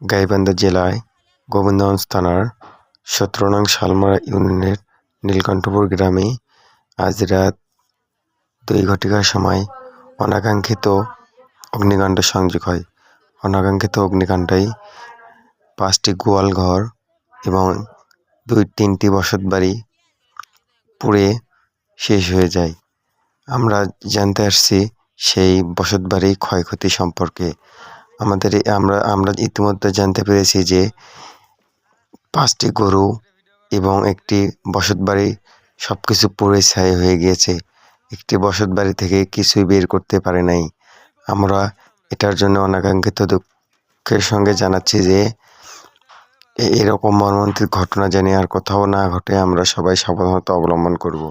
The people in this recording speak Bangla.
গাইবান্ধা জেলায় গোবিন্দগঞ্জ থানার সতেরো নং শালমারা ইউনিয়নের নীলকণ্ঠপুর গ্রামে আজ রাত দুই ঘটিকার সময় অনাকাঙ্ক্ষিত অগ্নিকাণ্ড সংযোগ হয়। অনাকাঙ্ক্ষিত অগ্নিকাণ্ডে পাঁচটি গোয়াল ঘর এবং দুই তিনটি বসত বাড়ি পুড়ে শেষ হয়ে যায়। আমরা জানতে আসছি সেই বসত বাড়ি ক্ষয়ক্ষতি সম্পর্কে। আমাদের আমরা আমরা ইতিমধ্যে জানতে পেরেছি যে পাঁচটি গরু এবং একটি বসত বাড়ি সবকিছু পুড়ে ছাই হয়ে গিয়েছে। একটি বসত বাড়ি থেকে কিছুই বের করতে পারে নাই। আমরা এটার জন্য অনাকাঙ্ক্ষিত দুঃখের সঙ্গে জানাচ্ছি যে এরকম মর্মান্তিক ঘটনা জানি আর কোথাও না ঘটে, আমরা সবাই সাবধানতা অবলম্বন করব।